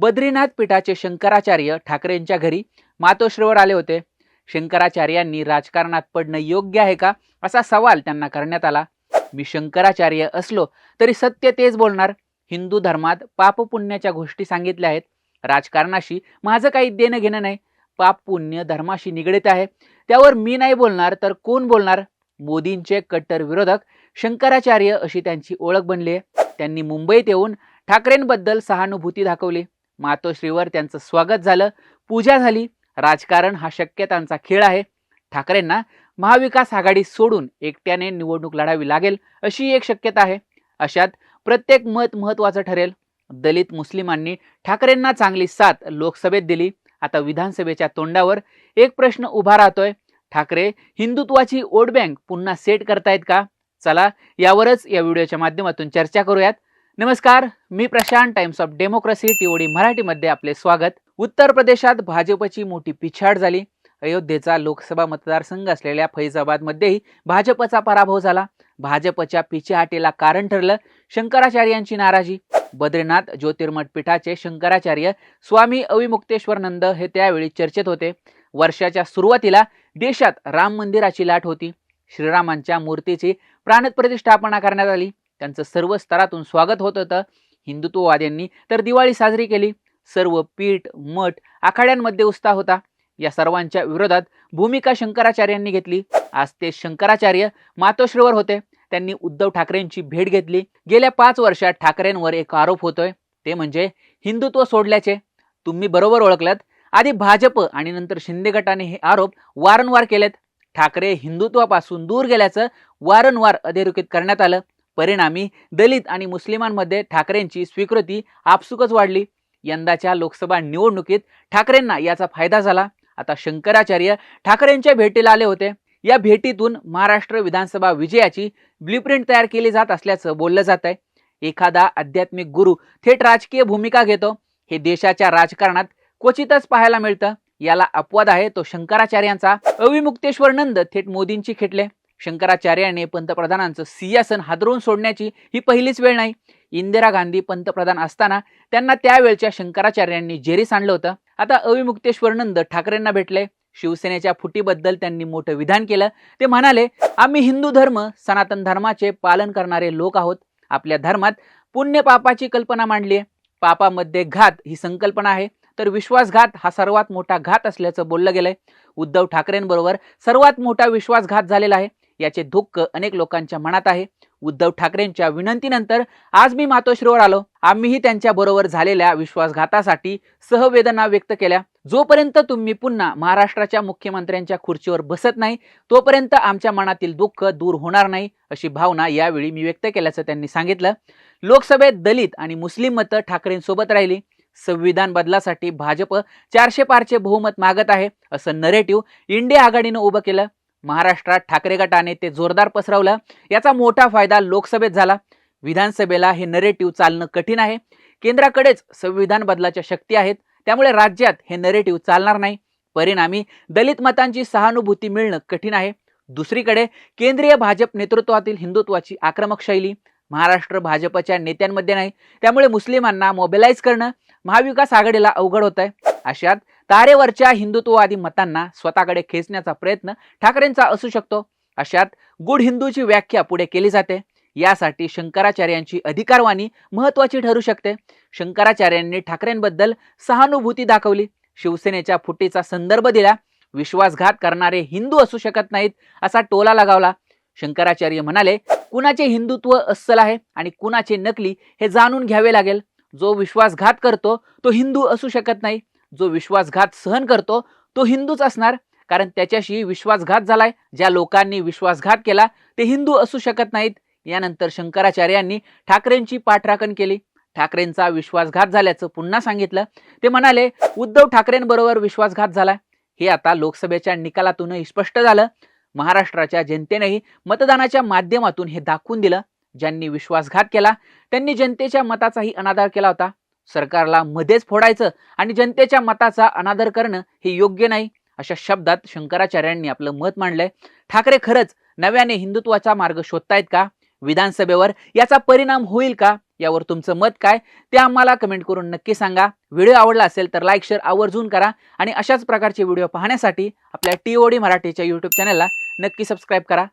बद्रीनाथ पीठाचे शंकराचार्य ठाकरेंच्या घरी मातोश्रीवर आले होते. शंकराचार्यांनी राजकारणात पडणं योग्य आहे का? असा सवाल त्यांना करण्यात आला. मी शंकराचार्य असलो तरी सत्य तेच बोलणार. हिंदू धर्मात पाप पुण्याच्या गोष्टी सांगितल्या आहेत. राजकारणाशी माझं काही देणं घेणं नाही. पाप पुण्य धर्माशी निगडीत आहे. त्यावर मी नाही बोलणार तर कोण बोलणार? मोदींचे कट्टर विरोधक शंकराचार्य अशी त्यांची ओळख बनली आहे. त्यांनी मुंबईत येऊन ठाकरेंबद्दल सहानुभूती दाखवली. मातोश्रीवर त्यांचं स्वागत झालं. पूजा झाली. राजकारण हा शक्यतांचा खेळ आहे. ठाकरेंना महाविकास आघाडी सोडून एकट्याने निवडणूक लढावी लागेल अशी एक शक्यता आहे. अशात प्रत्येक मत महत्वाचं ठरेल. दलित मुस्लिमांनी ठाकरेंना चांगली साथ लोकसभेत दिली. आता विधानसभेच्या तोंडावर एक प्रश्न उभा राहतोय. ठाकरे हिंदुत्वाची वोट बँक पुन्हा सेट करतायत का? चला यावरच या व्हिडिओच्या माध्यमातून चर्चा करूयात. नमस्कार मी Prashant Times of Democracy TOD मराठीमध्ये आपले स्वागत. उत्तर प्रदेशात भाजपची मोठी पिछाड झाली. अयोध्येचा लोकसभा मतदारसंघ असलेल्या फैजाबादमध्येही भाजपचा पराभव झाला. भाजपच्या पिछेहाटीला कारण ठरलं शंकराचार्यांची नाराजी. बद्रीनाथ ज्योतिर्मठ पीठाचे शंकराचार्य स्वामी अविमुक्तेश्वरनंद हे त्यावेळी चर्चेत होते. वर्षाच्या सुरुवातीला देशात राम मंदिराची लाट होती. श्रीरामांच्या मूर्तीची प्राणप्रतिष्ठापना करण्यात आली. त्यांचं सर्व स्तरातून स्वागत होत होतं हिंदुत्ववाद्यांनी. तर दिवाळी साजरी केली. सर्व पीठ मठ आखाड्यांमध्ये उत्साह होता. या सर्वांच्या विरोधात भूमिका शंकराचार्यांनी घेतली. आज ते शंकराचार्य मातोश्रीवर होते. त्यांनी उद्धव ठाकरेंची भेट घेतली. गेल्या पाच वर्षात ठाकरेंवर एक आरोप होतोय. ते म्हणजे हिंदुत्व सोडल्याचे. तुम्ही बरोबर ओळखलात. आधी भाजप आणि नंतर शिंदे गटाने हे आरोप वारंवार केलेत. ठाकरे हिंदुत्वापासून दूर गेल्याचं वारंवार अधोरेखित करण्यात आलं. परिणामी दलित आणि मुस्लिमांमध्ये ठाकरेंची स्वीकृती आपसुकच वाढली. यंदाच्या लोकसभा निवडणुकीत ठाकरेंना याचा फायदा झाला. आता शंकराचार्य ठाकरेंच्या भेटीला आले होते. या भेटीतून महाराष्ट्र विधानसभा विजयाची ब्ल्यूप्रिंट तयार केली जात असल्याचं बोललं जात आहे. एखादा आध्यात्मिक गुरु थेट राजकीय भूमिका घेतो. हे देशाच्या राजकारणात क्वचितच पाहायला मिळतं. याला अपवाद आहे तो शंकराचार्यांचा. अविमुक्तेश्वर नंद थेट मोदींची खेटले. शंकराचार्याने पंतप्रधानांचं सियासन हादरवून सोडण्याची ही पहिलीच वेळ नाही. इंदिरा गांधी पंतप्रधान असताना त्यांना त्यावेळच्या शंकराचार्यांनी जेरीस आणलं होतं. आता अविमुक्तेश्वरनंद ठाकरेंना भेटले. शिवसेनेच्या फुटीबद्दल त्यांनी मोठं विधान केलं. ते म्हणाले आम्ही हिंदू धर्म सनातन धर्माचे पालन करणारे लोक आहोत. आपल्या धर्मात पुण्य पापाची कल्पना मांडली आहे. पापामध्ये घात ही संकल्पना आहे. तर विश्वासघात हा सर्वात मोठा घात असल्याचं बोललं गेलंय. उद्धव ठाकरेंबरोबर सर्वात मोठा विश्वासघात झालेला आहे. याचे दुःख अनेक लोकांच्या मनात आहे. उद्धव ठाकरेंच्या विनंतीनंतर आज मी मातोश्रीवर आलो. आम्हीही त्यांच्या बरोबर झालेल्या विश्वासघातासाठी सहवेदना व्यक्त केल्या. जोपर्यंत तुम्ही पुन्हा महाराष्ट्राच्या मुख्यमंत्र्यांच्या खुर्चीवर बसत नाही तोपर्यंत आमच्या मनातील दुःख दूर होणार नाही अशी भावना यावेळी मी व्यक्त केल्याचं त्यांनी सांगितलं. लोकसभेत दलित आणि मुस्लिम मतं ठाकरेंसोबत राहिली. संविधान बदलासाठी भाजप चारशे पारचे बहुमत मागत आहे असं नरेटिव्ह इंडिया आघाडीनं उभं केलं. महाराष्ट्रात ठाकरे गटाने ते जोरदार पसरवलं. याचा मोठा फायदा लोकसभेत झाला. विधानसभेला हे नरेटिव्ह चालणं कठीण आहे. केंद्राकडेच संविधान बदलाच्या शक्ती आहेत. त्यामुळे राज्यात हे नरेटिव्ह चालणार नाही. परिणामी दलित मतांची सहानुभूती मिळणं कठीण आहे. दुसरीकडे केंद्रीय भाजप नेतृत्वातील हिंदुत्वाची आक्रमक शैली. महाराष्ट्र भाजपच्या नेत्यांमध्ये नाही. त्यामुळे मुस्लिमांना मोबिलाईज करणं महाविकास आघाडीला अवघड होत आहे अशात तारेवरच्या हिंदुत्ववादी मतांना स्वतःकडे खेचण्याचा प्रयत्न ठाकरेंचा असू शकतो. अशात गुड हिंदूची व्याख्या पुढे केली जाते. यासाठी शंकराचार्यांची अधिकारवाणी महत्वाची ठरू शकते. शंकराचार्यांनी ठाकरेंबद्दल सहानुभूती दाखवली. शिवसेनेच्या फुटीचा संदर्भ दिला. विश्वासघात करणारे हिंदू असू शकत नाहीत असा टोला लगावला. शंकराचार्य म्हणाले कुणाचे हिंदुत्व अस्सल आहे आणि कुणाचे नकली हे जाणून घ्यावे लागेल. जो विश्वासघात करतो तो हिंदू असू शकत नाही. जो विश्वासघात सहन करतो तो हिंदूच असणार. कारण त्याच्याशी विश्वासघात झालाय. ज्या लोकांनी विश्वासघात केला ते हिंदू असू शकत नाहीत. यानंतर शंकराचार्यांनी ठाकरेंची पाठराखण केली. ठाकरेंचा विश्वासघात झाल्याचं पुन्हा सांगितलं. ते म्हणाले उद्धव ठाकरेंबरोबर विश्वासघात झाला हे आता लोकसभेच्या निकालातूनही स्पष्ट झालं. महाराष्ट्राच्या जनतेनेही मतदानाच्या माध्यमातून हे दाखवून दिलं. ज्यांनी विश्वासघात केला त्यांनी जनतेच्या मताचाही अनादर केला होता. सरकारला मध्येच फोडायचं आणि जनतेच्या मताचा अनादर करणं हे योग्य नाही अशा शब्दात शंकराचार्यांनी आपलं मत मांडलंय. ठाकरे खरंच नव्याने हिंदुत्वाचा मार्ग शोधतायत का? विधानसभेवर याचा परिणाम होईल का? यावर तुमचं मत काय? ते आम्हाला कमेंट करून नक्की सांगा. व्हिडिओ आवडला असेल तर लाईक शेअर आवर्जून करा आणि अशाच प्रकारचे व्हिडिओ पाहण्यासाठी आपल्या टी ओ डी मराठीच्या यूट्यूब चॅनलला नक्की सबस्क्राईब करा.